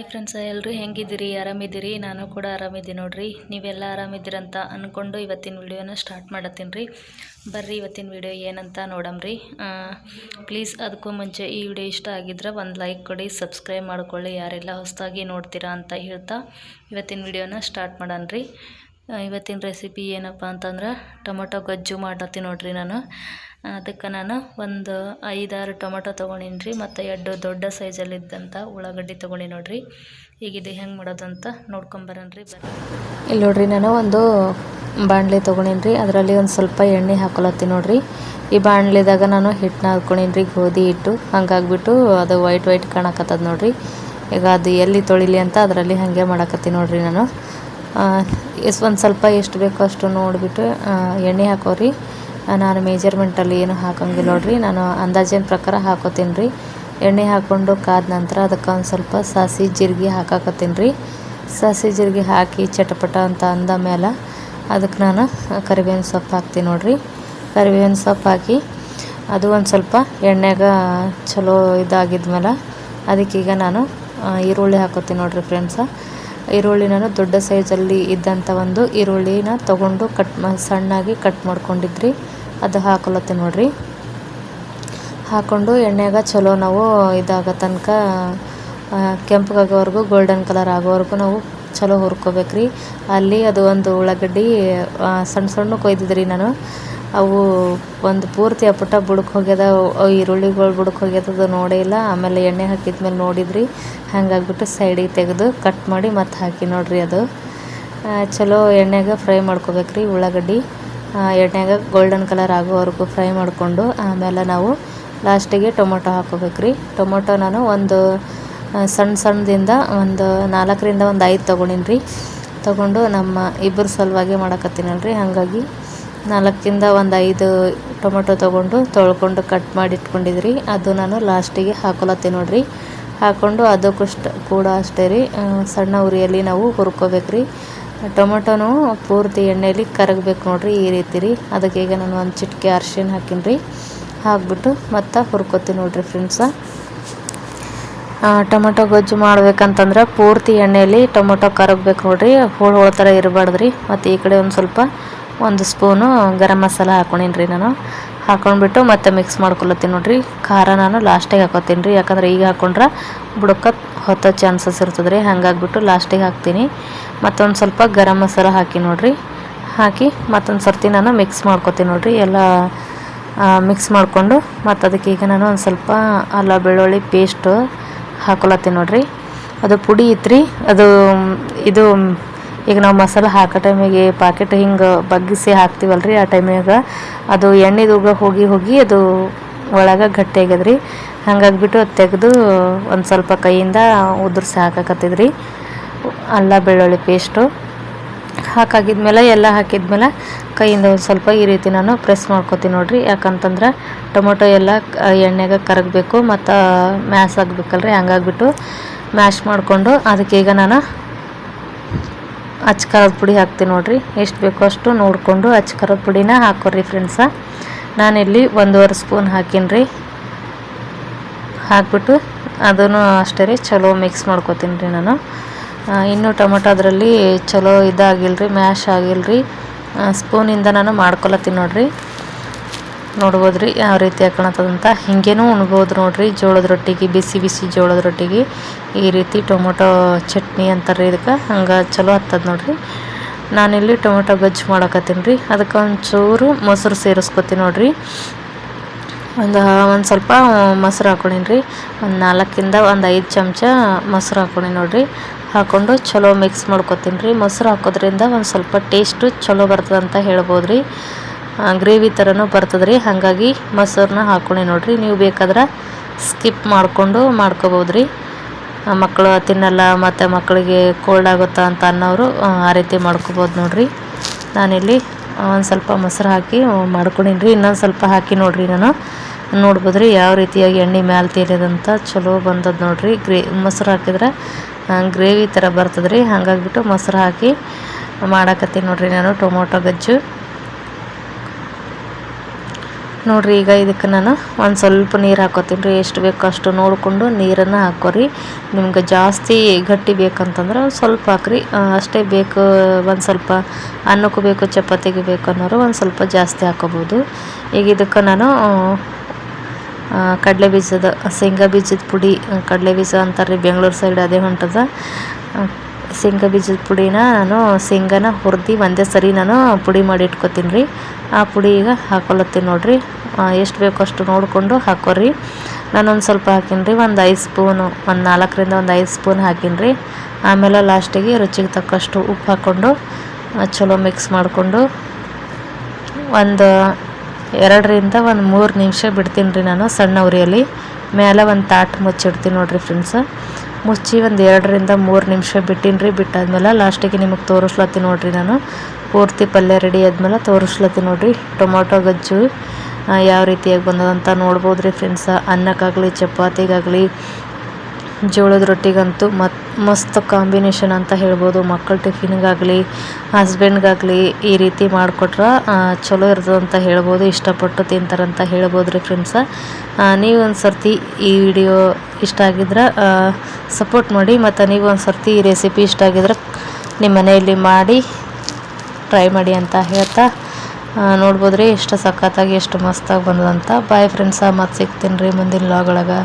Hi friends ಎಲ್ಲರೂ ಹೆಂಗಿದ್ದೀರಿ? ಆರಾಮಿದ್ದೀರಿ? ನಾನು ಕೂಡ ಆರಾಮಿದ್ದೀನಿ ನೋಡ್ರಿ. ನೀವೆಲ್ಲ ಆರಾಮಿದ್ದೀರಂತ ಅಂದ್ಕೊಂಡು ಇವತ್ತಿನ ವಿಡಿಯೋನ ಸ್ಟಾರ್ಟ್ ಮಾಡತ್ತೀನಿ ರೀ. ಬರ್ರಿ ಇವತ್ತಿನ ವಿಡಿಯೋ ಏನಂತ ನೋಡಮ್ರಿ ಪ್ಲೀಸ್ ಅದಕ್ಕೂ ಮುಂಚೆ ಈ ವಿಡಿಯೋ ಇಷ್ಟ ಆಗಿದ್ರೆ ಒಂದು ಲೈಕ್ ಕೊಡಿ ಸಬ್ಸ್ಕ್ರೈಬ್ ಮಾಡ್ಕೊಳ್ಳಿ. ಯಾರೆಲ್ಲ ಹೊಸದಾಗಿ ನೋಡ್ತೀರಾ ಅಂತ ಹೇಳ್ತಾ ಇವತ್ತಿನ ವಿಡಿಯೋನ ಸ್ಟಾರ್ಟ್ ಮಾಡನ್ರಿ ಇವತ್ತಿನ ರೆಸಿಪಿ ಏನಪ್ಪ ಅಂತಂದ್ರೆ ಟೊಮೊಟೊ ಗೊಜ್ಜು ಮಾಡತ್ತೀನಿ ನೋಡ್ರಿ ನಾನು. ಅದಕ್ಕೆ ನಾನು ಒಂದು ಐದಾರು ಟೊಮೊಟೊ ತೊಗೊಂಡಿನಿ ರೀ ಮತ್ತು ಎರಡು ದೊಡ್ಡ ಸೈಜಲ್ಲಿದ್ದಂಥ ಉಳ್ಳಾಗಡ್ಡಿ ತೊಗೊಂಡಿ ನೋಡ್ರಿ. ಈಗ ಇದು ಹೆಂಗೆ ಮಾಡೋದಂತ ನೋಡ್ಕೊಂಬರನ್ರಿ ಇಲ್ಲಿ ನೋಡ್ರಿ ನಾನು ಒಂದು ಬಾಣಲೆ ತೊಗೊಂಡೀನಿ ರೀ ಅದರಲ್ಲಿ ಒಂದು ಸ್ವಲ್ಪ ಎಣ್ಣೆ ಹಾಕೊಳತ್ತೀನಿ ನೋಡ್ರಿ. ಈ ಬಾಣಲೆದಾಗ ನಾನು ಹಿಟ್ಟನ್ನ ಹಾಕ್ಕೊಂಡೀನಿ ರೀ ಗೋಧಿ ಹಿಟ್ಟು. ಹಂಗಾಗ್ಬಿಟ್ಟು ಅದು ವೈಟ್ ವೈಟ್ ಕಾಣಕತ್ತದ ನೋಡ್ರಿ. ಈಗ ಅದು ಎಲ್ಲಿ ತೊಳಿಲಿ ಅಂತ ಅದರಲ್ಲಿ ಹಾಗೆ ಮಾಡಕತ್ತೀನಿ ನೋಡ್ರಿ ನಾನು. ಎಷ್ಟು ಒಂದು ಸ್ವಲ್ಪ ಎಷ್ಟು ಬೇಕೋ ಅಷ್ಟು ನೋಡಿಬಿಟ್ಟು ಎಣ್ಣೆ ಹಾಕೋರಿ. ನಾನು ಮೇಜರ್ಮೆಂಟಲ್ಲಿ ಏನು ಹಾಕೋಂಗಿಲ್ಲ ನೋಡಿರಿ. ನಾನು ಅಂದಾಜಿನ ಪ್ರಕಾರ ಹಾಕೋತೀನಿ ರೀ. ಎಣ್ಣೆ ಹಾಕ್ಕೊಂಡು ಕಾದ ನಂತರ ಅದಕ್ಕೆ ಒಂದು ಸ್ವಲ್ಪ ಸಾಸಿ ಜೀರಿಗೆ ಹಾಕಾಕತ್ತೀನಿ ರೀ. ಸಾಸಿ ಜೀರಿಗೆ ಹಾಕಿ ಚಟಪಟ ಅಂತ ಅಂದ ಮೇಲೆ ಅದಕ್ಕೆ ನಾನು ಕರಿಬೇವಿನ ಸೊಪ್ಪು ಹಾಕ್ತೀನಿ ನೋಡ್ರಿ. ಕರಿಬೇವಿನ ಸೊಪ್ಪು ಹಾಕಿ ಅದು ಒಂದು ಸ್ವಲ್ಪ ಎಣ್ಣೆಗೆ ಚಲೋ ಇದಾಗಿದ್ಮೇಲೆ ಅದಕ್ಕೀಗ ನಾನು ಈರುಳ್ಳಿ ಹಾಕೋತೀನಿ ನೋಡಿರಿ ಫ್ರೆಂಡ್ಸ. ಈರುಳ್ಳಿ ನಾನು ದೊಡ್ಡ ಸೈಜಲ್ಲಿ ಇದ್ದಂಥ ಒಂದು ಈರುಳ್ಳಿನ ತಗೊಂಡು ಕಟ್ ಸಣ್ಣಾಗಿ ಕಟ್ ಮಾಡ್ಕೊಂಡಿದ್ರಿ. ಅದು ಹಾಕೊಳತ್ತೆ ನೋಡ್ರಿ. ಹಾಕೊಂಡು ಎಣ್ಣೆಗ ಚಲೋ ನಾವು ಇದಾಗ ತನಕ ಕೆಂಪಗಾಗೋವರೆಗೂ ಗೋಲ್ಡನ್ ಕಲರ್ ಆಗೋವರೆಗೂ ನಾವು ಚಲೋ ಹುರ್ಕೋಬೇಕ್ರಿ. ಅಲ್ಲಿ ಅದು ಒಂದು ಉಳ್ಳಾಗಡ್ಡಿ ಸಣ್ಣ ಸಣ್ಣ ಕೊಯ್ದಿದ್ರಿ ನಾನು. ಅವು ಒಂದು ಪೂರ್ತಿ ಅಪ್ಪಟ ಬುಡಕ್ಕೆ ಹೋಗ್ಯದ ಈರುಳ್ಳಿಗಳು ಬುಡಕ್ಕೆ ಹೋಗ್ಯದ ನೋಡೇ ಇಲ್ಲ. ಆಮೇಲೆ ಎಣ್ಣೆ ಹಾಕಿದ್ಮೇಲೆ ನೋಡಿದ್ರಿ, ಹಾಗಾಗ್ಬಿಟ್ಟು ಸೈಡಿಗೆ ತೆಗೆದು ಕಟ್ ಮಾಡಿ ಮತ್ತೆ ಹಾಕಿ ನೋಡ್ರಿ ಅದು. ಚಲೋ ಎಣ್ಣೆಗೆ ಫ್ರೈ ಮಾಡ್ಕೋಬೇಕ್ರಿ ಉಳ್ಳಾಗಡ್ಡಿ. ಎಣ್ಣೆಗೆ ಗೋಲ್ಡನ್ ಕಲರ್ ಆಗೋವರೆಗೂ ಫ್ರೈ ಮಾಡಿಕೊಂಡು, ಆಮೇಲೆ ನಾವು ಲಾಸ್ಟಿಗೆ ಟೊಮೊಟೊ ಹಾಕೋಬೇಕ್ರಿ. ಟೊಮೊಟೊ ನಾನು ಒಂದು ಸಣ್ಣ ಸಣ್ಣದಿಂದ ಒಂದು ನಾಲ್ಕರಿಂದ ಒಂದು ಐದು ತೊಗೊಂಡಿನಿ ರೀ ತೊಗೊಂಡು ನಮ್ಮ ಇಬ್ಬರ ಸಲುವಾಗಿ ಮಾಡಕತ್ತೀನಲ್ರಿ, ಹಾಗಾಗಿ ನಾಲ್ಕಿಂದ ಒಂದು ಐದು ಟೊಮೊಟೊ ತೊಗೊಂಡು ತೊಳ್ಕೊಂಡು ಕಟ್ ಮಾಡಿ ಇಟ್ಕೊಂಡಿದ್ರಿ. ಅದು ನಾನು ಲಾಸ್ಟಿಗೆ ಹಾಕೊಳತ್ತೀನಿ ನೋಡ್ರಿ. ಹಾಕ್ಕೊಂಡು ಅದಕ್ಕೂ ಕೂಡ ಅಷ್ಟೇ ರೀ. ಸಣ್ಣ ಉರಿಯಲ್ಲಿ ನಾವು ಹುರ್ಕೋಬೇಕ್ರಿ. ಟೊಮೊಟೊನು ಪೂರ್ತಿ ಎಣ್ಣೆಯಲ್ಲಿ ಕರಗಬೇಕು ನೋಡ್ರಿ ಈ ರೀತಿ ರೀ. ಅದಕ್ಕೆ ಈಗ ನಾನು ಒಂದು ಚಿಟಿಕೆ ಅರ್ಶಿನ ಹಾಕೀನಿ ರೀ ಹಾಕ್ಬಿಟ್ಟು ಮತ್ತು ಹುರ್ಕೋತೀನಿ ನೋಡ್ರಿ ಫ್ರೆಂಡ್ಸ ಟೊಮೊಟೊ ಗೊಜ್ಜು ಮಾಡ್ಬೇಕಂತಂದ್ರೆ ಪೂರ್ತಿ ಎಣ್ಣೆಯಲ್ಲಿ ಟೊಮೊಟೊ ಕರಗಬೇಕು ನೋಡ್ರಿ. ಹೋಳು ಹೋಳು ಥರ ಇರಬಾರ್ದು ರೀ ಮತ್ತು ಈ ಕಡೆ ಒಂದು ಸ್ವಲ್ಪ ಒಂದು ಸ್ಪೂನು ಗರಂ ಮಸಾಲ ಹಾಕೊಂಡೀನಿ ರೀ ನಾನು. ಹಾಕೊಂಡ್ಬಿಟ್ಟು ಮತ್ತೆ ಮಿಕ್ಸ್ ಮಾಡ್ಕೊಳತ್ತೀನಿ ನೋಡಿರಿ. ಖಾರ ನಾನು ಲಾಸ್ಟಿಗೆ ಹಾಕೋತೀನಿ ರೀ. ಯಾಕಂದ್ರೆ ಈಗ ಹಾಕೊಂಡ್ರೆ ಬುಡಕ್ಕೆ ಹೊತ್ತೋ ಚಾನ್ಸಸ್ ಇರ್ತದೆ ರೀ. ಹಾಗಾಗ್ಬಿಟ್ಟು ಲಾಸ್ಟಿಗೆ ಹಾಕ್ತೀನಿ. ಮತ್ತೊಂದು ಸ್ವಲ್ಪ ಗರಂ ಮಸಾಲ ಹಾಕಿ ನೋಡಿರಿ. ಹಾಕಿ ಮತ್ತೊಂದು ಸರ್ತಿ ನಾನು ಮಿಕ್ಸ್ ಮಾಡ್ಕೊತೀನಿ ನೋಡಿರಿ. ಎಲ್ಲ ಮಿಕ್ಸ್ ಮಾಡಿಕೊಂಡು ಮತ್ತು ಅದಕ್ಕೆ ಈಗ ನಾನು ಒಂದು ಸ್ವಲ್ಪ ಅಲ್ಲ ಬೆಳ್ಳುಳ್ಳಿ ಪೇಸ್ಟು ಹಾಕೊಳತ್ತೀನಿ ನೋಡಿರಿ. ಅದು ಪುಡಿ ಇತ್ತು ಅದು, ಇದು ಈಗ ನಾವು ಮಸಾಲೆ ಹಾಕೋ ಟೈಮಿಗೆ ಪಾಕೆಟ್ ಹಿಂಗೆ ಬಗ್ಗಿಸಿ ಹಾಕ್ತೀವಲ್ಲ ರೀ ಆ ಟೈಮಿಗೆ. ಅದು ಎಣ್ಣೆದೂಗ ಹೋಗಿ ಹೋಗಿ ಅದು ಒಳಗೆ ಗಟ್ಟಿ ರೀ ಹಂಗಾಗ್ಬಿಟ್ಟು ಅದು ತೆಗೆದು ಒಂದು ಸ್ವಲ್ಪ ಕೈಯಿಂದ ಉದುರ್ಸಿ ಹಾಕಕತ್ತಿದ್ರಿ. ಅಲ್ಲ, ಬೆಳ್ಳುಳ್ಳಿ ಪೇಸ್ಟು ಹಾಕಾಗಿದ್ಮೇಲೆ ಎಲ್ಲ ಹಾಕಿದ್ಮೇಲೆ ಕೈಯಿಂದ ಒಂದು ಸ್ವಲ್ಪ ಈ ರೀತಿ ನಾನು ಪ್ರೆಸ್ ಮಾಡ್ಕೊತೀನಿ ನೋಡಿರಿ. ಯಾಕಂತಂದ್ರೆ ಟೊಮೊಟೊ ಎಲ್ಲ ಎಣ್ಣೆಗೆ ಕರಗಬೇಕು ಮತ್ತು ಮ್ಯಾಶ್ ಆಗಬೇಕಲ್ರಿ. ಹಂಗಾಗ್ಬಿಟ್ಟು ಮ್ಯಾಶ್ ಮಾಡಿಕೊಂಡು ಅದಕ್ಕೆ ಈಗ ನಾನು ಅಚ್ಚ ಖಾರದ ಪುಡಿ ಹಾಕ್ತೀನಿ ನೋಡಿರಿ. ಎಷ್ಟು ಬೇಕೋ ಅಷ್ಟು ನೋಡಿಕೊಂಡು ಅಚ್ಚ ಖಾರದ ಪುಡಿನ ಹಾಕೋರಿ ಫ್ರೆಂಡ್ಸ ನಾನಿಲ್ಲಿ ಒಂದೂವರೆ ಸ್ಪೂನ್ ಹಾಕೀನಿ ರೀ ಹಾಕ್ಬಿಟ್ಟು ಅದನ್ನು ಅಷ್ಟೇ ರೀ ಚಲೋ ಮಿಕ್ಸ್ ಮಾಡ್ಕೋತೀನಿ ರೀ ನಾನು. ಇನ್ನೂ ಟೊಮೊಟೊ ಅದರಲ್ಲಿ ಚಲೋ ಇದಾಗಿಲ್ಲ ರೀ ಮ್ಯಾಶ್ ಆಗಿಲ್ಲ ರೀ ಸ್ಪೂನಿಂದ ನಾನು ಮಾಡ್ಕೊಳತ್ತೀನಿ ನೋಡ್ರಿ. ನೋಡ್ಬೋದು ರೀ ಯಾವ ರೀತಿ ಹಾಕೊಳತ್ತದಂತ ಹಿಂಗೇನು ಉಣ್ಬೋದು ನೋಡ್ರಿ, ಜೋಳದ ರೊಟ್ಟಿಗೆ, ಬಿಸಿ ಬಿಸಿ ಜೋಳದ ರೊಟ್ಟಿಗೆ. ಈ ರೀತಿ ಟೊಮೊಟೊ ಚಟ್ನಿ ಅಂತಾರೆ ಇದಕ್ಕೆ. ಹಂಗೆ ಚಲೋ ಹತ್ತದ ನೋಡ್ರಿ. ನಾನಿಲ್ಲಿ ಟೊಮೊಟೊ ಗೊಜ್ಜು ಮಾಡಕತ್ತೀನಿ ರೀ ಅದಕ್ಕೆ ಒಂಚೂರು ಮೊಸರು ಸೇರಿಸ್ಕೊತೀನಿ ನೋಡ್ರಿ. ಒಂದು ಒಂದು ಸ್ವಲ್ಪ ಮೊಸರು ಹಾಕೊಂಡೀನಿ ರೀ ಒಂದು ನಾಲ್ಕಿಂದ ಒಂದು ಐದು ಚಮಚ ಮೊಸರು ಹಾಕೊಂಡೀನಿ ನೋಡ್ರಿ. ಹಾಕ್ಕೊಂಡು ಚಲೋ ಮಿಕ್ಸ್ ಮಾಡ್ಕೊತೀನಿ ರೀ ಮೊಸರು ಹಾಕೋದ್ರಿಂದ ಒಂದು ಸ್ವಲ್ಪ ಟೇಸ್ಟು ಚಲೋ ಬರ್ತದಂತ ಹೇಳ್ಬೋದು ರೀ ಗ್ರೇವಿ ಥರನೂ ರೀ. ಹಾಗಾಗಿ ಮೊಸರನ್ನ ಹಾಕ್ಕೊಳ್ಳಿ ನೋಡಿರಿ. ನೀವು ಬೇಕಾದ್ರೆ ಸ್ಕಿಪ್ ಮಾಡಿಕೊಂಡು ಮಾಡ್ಕೋಬೋದು ರೀ ಮಕ್ಕಳು ತಿನ್ನಲ್ಲ ಮತ್ತು ಮಕ್ಕಳಿಗೆ ಕೋಲ್ಡ್ ಆಗುತ್ತಾ ಅಂತ ಅನ್ನೋರು, ಆ ರೀತಿ ಮಾಡ್ಕೋಬೋದು ನೋಡಿರಿ. ನಾನಿಲ್ಲಿ ಒಂದು ಸ್ವಲ್ಪ ಮೊಸರು ಹಾಕಿ ಮಾಡ್ಕೊಂಡೀನಿ ರೀ ಇನ್ನೊಂದು ಸ್ವಲ್ಪ ಹಾಕಿ ನೋಡಿರಿ ನಾನು. ನೋಡ್ಬೋದು ರೀ ಯಾವ ರೀತಿಯಾಗಿ ಎಣ್ಣೆ ಮ್ಯಾಲೆ ತೇಲಿದಂತ ಚಲೋ ಬಂದದ್ದು ನೋಡಿರಿ. ಗ್ರೇ, ಮೊಸರು ಹಾಕಿದ್ರೆ ಗ್ರೇವಿ ಥರ ಬರ್ತದ್ರಿ. ಹಾಗಾಗಿಬಿಟ್ಟು ಮೊಸರು ಹಾಕಿ ಮಾಡಾಕತ್ತೀನಿ ನೋಡಿರಿ ನಾನು ಟೊಮೊಟೊ ಗಜ್ಜು. ನೋಡ್ರಿ, ಈಗ ಇದಕ್ಕೆ ನಾನು ಒಂದು ಸ್ವಲ್ಪ ನೀರು ಹಾಕೋತೀನಿ ರೀ. ಎಷ್ಟು ಬೇಕೋ ಅಷ್ಟು ನೋಡಿಕೊಂಡು ನೀರನ್ನು ಹಾಕೋರಿ. ನಿಮ್ಗೆ ಜಾಸ್ತಿ ಗಟ್ಟಿ ಬೇಕಂತಂದ್ರೆ ಸ್ವಲ್ಪ ಹಾಕ್ರಿ. ಅಷ್ಟೇ ಬೇಕು, ಒಂದು ಸ್ವಲ್ಪ ಅನ್ನಕ್ಕೂ ಬೇಕು, ಚಪಾತಿಗೆ ಬೇಕು ಅನ್ನೋರು ಒಂದು ಸ್ವಲ್ಪ ಜಾಸ್ತಿ ಹಾಕೋಬೋದು. ಈಗ ಇದಕ್ಕೆ ನಾನು ಕಡಲೆ ಬೀಜದ, ಶೇಂಗಾ ಬೀಜದ ಪುಡಿ, ಕಡಲೆ ಬೀಜ ಅಂತಾರೆ ಬೆಂಗಳೂರು ಸೈಡ್ ಅದೇ ಹೊಂಟದ. ಶೇಂಗಾ ಬೀಜದ ಪುಡಿನ ನಾನು ಶೇಂಗಾನ ಹುರ್ದು ಒಂದೇ ಸರಿ ನಾನು ಪುಡಿ ಮಾಡಿ ಇಟ್ಕೊತೀನಿ ರೀ. ಆ ಪುಡಿ ಈಗ ಹಾಕೊಳತ್ತೀನಿ ನೋಡಿರಿ. ಎಷ್ಟು ಬೇಕೋ ಅಷ್ಟು ನೋಡಿಕೊಂಡು ಹಾಕೋರಿ. ನಾನೊಂದು ಸ್ವಲ್ಪ ಹಾಕೀನಿ ರೀ, ಒಂದು ಐದು ಸ್ಪೂನು, ಒಂದು ನಾಲ್ಕರಿಂದ ಒಂದು ಐದು ಸ್ಪೂನ್ ಹಾಕೀನಿ ರೀ. ಆಮೇಲೆ ಲಾಸ್ಟಿಗೆ ರುಚಿಗೆ ತಕ್ಕಷ್ಟು ಉಪ್ಪು ಹಾಕ್ಕೊಂಡು ಚಲೋ ಮಿಕ್ಸ್ ಮಾಡಿಕೊಂಡು, ಒಂದು ಎರಡರಿಂದ ಒಂದು ಮೂರು ನಿಮಿಷ ಬಿಡ್ತೀನಿ ರೀ ನಾನು ಸಣ್ಣ ಉರಿಯಲ್ಲಿ. ಮೇಲೆ ಒಂದು ತಾಟ್ ಮುಚ್ಚಿಡ್ತೀನಿ ನೋಡಿರಿ ಫ್ರೆಂಡ್ಸ್. ಮುಚ್ಚಿ ಒಂದು ಎರಡರಿಂದ ಮೂರು ನಿಮಿಷ ಬಿಟ್ಟಿನಿ ರೀ ಬಿಟ್ಟಾದ್ಮೇಲೆ ಲಾಸ್ಟಿಗೆ ನಿಮಗೆ ತೋರಿಸ್ಲತ್ತೀನಿ ನೋಡಿರಿ ನಾನು. ಪೂರ್ತಿ ಪಲ್ಯ ರೆಡಿ ಆದ್ಮೇಲೆ ತೋರಿಸ್ಲತ್ತೀನಿ ನೋಡ್ರಿ. ಟೊಮೊಟೊ ಗಜ್ಜು ಯಾವ ರೀತಿಯಾಗಿ ಬಂದದಂತ ನೋಡ್ಬೋದು ರೀ ಫ್ರೆಂಡ್ಸ್ ಅನ್ನಕ್ಕಾಗಲಿ, ಚಪಾತಿಗಾಗಲಿ ಜೋಳದ ರೊಟ್ಟಿಗಂತೂ ಮತ್, ಮಸ್ತ್ ಕಾಂಬಿನೇಷನ್ ಅಂತ ಹೇಳ್ಬೋದು. ಮಕ್ಕಳ ಟಿಫಿನ್ಗಾಗಲಿ ಹಸ್ಬೆಂಡ್ಗಾಗಲಿ ಈ ರೀತಿ ಮಾಡಿಕೊಟ್ರೆ ಚಲೋ ಇರ್ತದೆ ಅಂತ ಹೇಳ್ಬೋದು. ಇಷ್ಟಪಟ್ಟು ತಿಂತಾರಂತ ಹೇಳ್ಬೋದು ರೀ ಫ್ರೆಂಡ್ಸ ನೀವು ಒಂದು ಸರ್ತಿ ಈ ವಿಡಿಯೋ ಇಷ್ಟ ಆಗಿದ್ರೆ ಸಪೋರ್ಟ್ ಮಾಡಿ ಮತ್ತು ನೀವು ಒಂದು ಸರ್ತಿ ಈ ರೆಸಿಪಿ ಇಷ್ಟ ಆಗಿದ್ರೆ ನಿಮ್ಮ ಮನೆಯಲ್ಲಿ ಮಾಡಿ ಟ್ರೈ ಮಾಡಿ ಅಂತ ಹೇಳ್ತಾ ನೋಡ್ಬೋದ್ರಿ. ಎಷ್ಟು ಸಖತ್ತಾಗಿ, ಎಷ್ಟು ಮಸ್ತಾಗಿ ಬಂದದಂತ. ಬಾಯ್ ಫ್ರೆಂಡ್ಸ ಮತ್ತೆ ಸಿಗ್ತೀನಿ ರೀ ಮುಂದಿನ ಲಾಗ್ ಒಳಗೆ.